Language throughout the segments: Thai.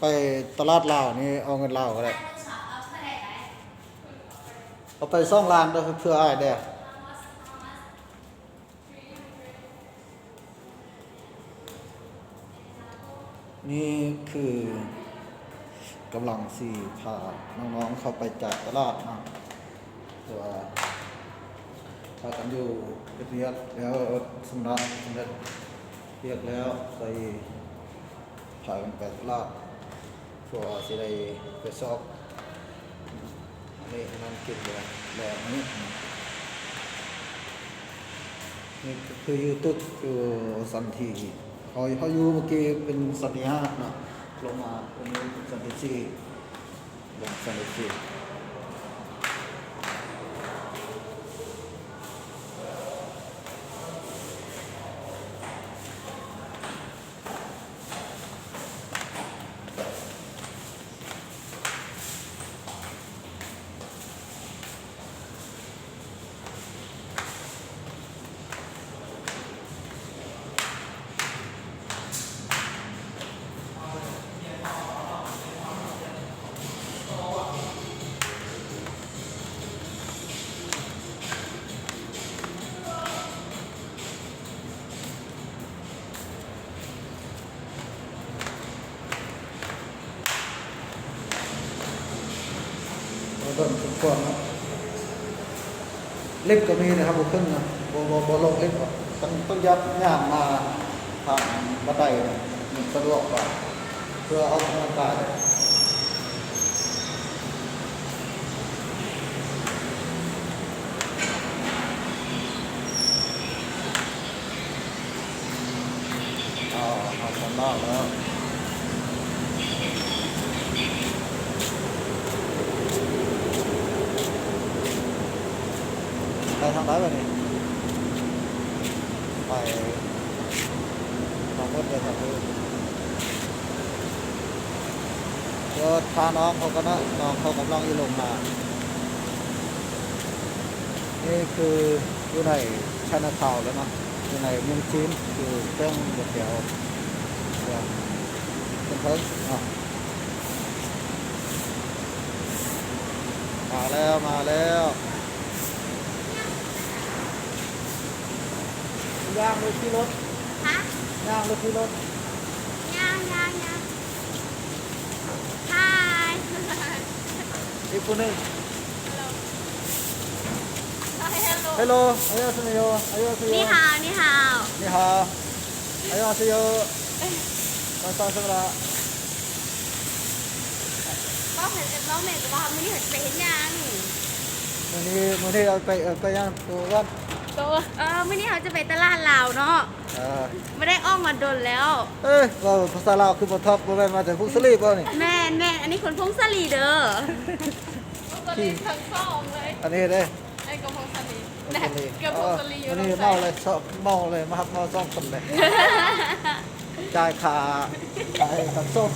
ไปตลาดลาวนี่เอาเงินลาวก็ได้เอาไปซ่องลานเด้อเพื่ออ้ายเด้อนี่คือกำลังสี่พาน้องๆเข้าไปจากตลาดนะเพื่อพากันอยู่เรียกแล้วสำนักสำเร็จเรียกแล้วไปพากันไปตลาด พื่อสิได้ไปสอบนี่นั่นกินแบบแบบนี้นี่คือยู่ตึกอยู่สันทีเขาเขาอยู่เมื่อกี้เป็นสันติห้านะลงมาตรงนี้เป็นสันติสี่ลงสันติสี่ เราเบิ่งทุกคนนะเล็กก็มีนะครับบุขึ้นนะบบบลงเล็กกว่าต้องต้องยับย่างมาทางบันไดมันสะดวกกว่าเพื่อเอากำลังกายอ๋อทำกันบ้าแล้ว ทางไหนวะนี่ไปทางรถเลยทางนี้เดี๋ยวพาน้องเขาก็นะน้องเขากำลังอีลงมา นี่คืออยู่ในชานะข่าวแล้วเนาะอยู่ในเมืองจีนคือเครื่องเตี๋ยวเดี๋ยวเป็นเพิ่งอะมาแล้วมาแล้ว ย่างเลยที่รถฮะย่างเลยที่รถยังยังยังฮายอีกคนหนึ่งฮัลโหลฮัลโหลอายุสมิโยอายุสมิโยนี่ฮาวนี่ฮาวนี่ฮาวอายุสมิโยตอนตอนสมระก็เห็นน้องเมย์กับว่าไม่ได้เห็นไปเห็นยัง วันนี้วันนี้เราไปเออไปย่างตัววันตัวเออไม่นี่เขาจะไปตลาดลาวเนาะเออไม่ได้อ้อมมาดนแล้ว เอ้ยเราภาษาลาวคือบทท็อปบทแม่นมาจากพุกสลีป่ะนี่แม่นแม่นอันนี้คนพงสลีเด้อพงศลีทั้งสองเลยอันนี้เด้ไอ้กับพงศลีพุกแน่สลีเกับพงศลีอยู่วันตรนี้งเมาไหนเลยชอบเมาเลยมาครับเมาซ่องคนเลยจ่ายขาจ่ายขันส้ม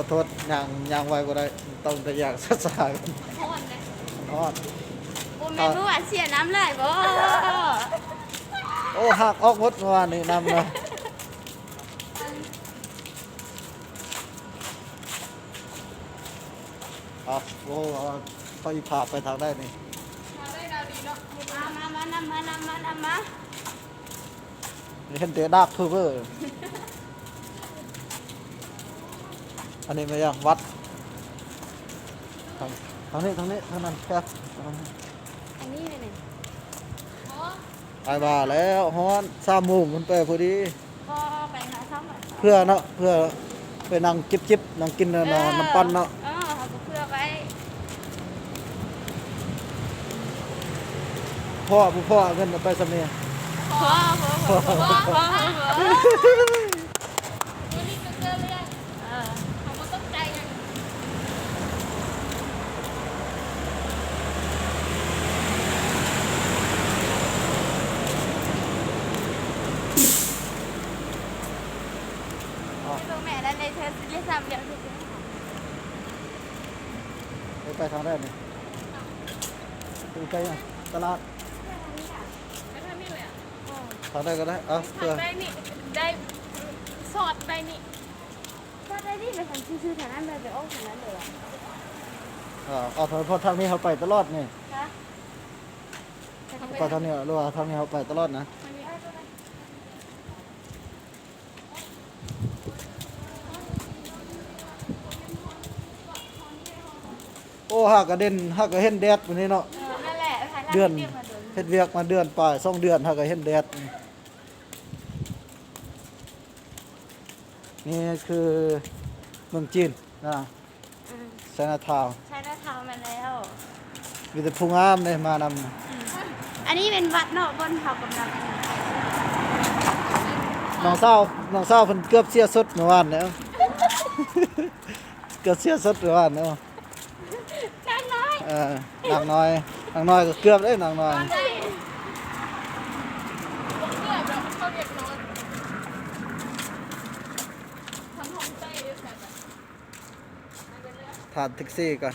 ขอโทษยางยางไวก็ได้ต้องแต่อยากสัสายพ่อนนะนอนโอ้แม่รู้ว่าเสียน้ำเลยบ่โอ้หักออกหมดเมื่อวานนี้นำเลยอะโอ้ไปพาไปทางได้นี่มาได้ดาวดีเนาะมามามานำมานำมานำมา นี่เห็นเตะดากเพื่อเพื่อ อันนี้ไม่ยังวัดทางทางนี้ทางนี้ทางนั้นแค่บอันนี้เลยเนี่ยอ๋อไปมาแล้วฮ้อนสามโมงมันไปพอดีก็ไปหาช่องหน่อยเพื่อเนาะเพื่อไปนั่งจิบจิบนั่งกินน้ำน้ำปั้นเนาะเออเขาก็เพื่อไว้พ่อผู้พ่อเอาเงินเอาไปสำเนียง พอพอพอพอพอพอ วันนี้ก็เจอเรื่อง เออ เขาก็ต้องใจกัน ลูกแม่ได้เลยเธอเรียกซ้ำเดี๋ยวไปไปทางได้นี่ไปไปยังตลาดไม่ทันนี่เลยอะทางได้ก็ได้เอาเพื่อได้นี่ได้สอดได้นี่อได้ดิไปทางชื่อๆแถวนั้นเลยไปโอ้แถวนั้นเลยเออ่าเอาเพราะทางนี้เขาไปตลอดนี่คะก็ทางนี้หรือว่าทางนี้เขาไปตลอดนะ มันมีอะไร โอ้หากกระเด็นหากกระเห็นแดดวันนี้เนาะ เออนั่นแหละถ่ายเดือนเรียกมาเดือน เฮ็ดเวียกมาเดือนปลายสองเดือนหากกระเห็นแดดนี่นี่คือเมืองจีนนะอืมไชน่าทาวน์ใช้หน้าเท้ามาแล้ว มีแต่ผู้งามเลยมานำ อันนี้เป็นวัดเนาะบนเขากำลังน้องสาวน้องสาวเพิ่นเกือบเสียสุดเมื่อวานแล้ว เกือบเสียสุดเมื่อวานแล้วนางน้อยเออนางน้อยนางน้อยก็เกือบได้นางน้อยใช่ผมเกือบแล้วเขาเรียกนอนทำห้องใจด้วยกันผ่านแท็กซี่ก่อน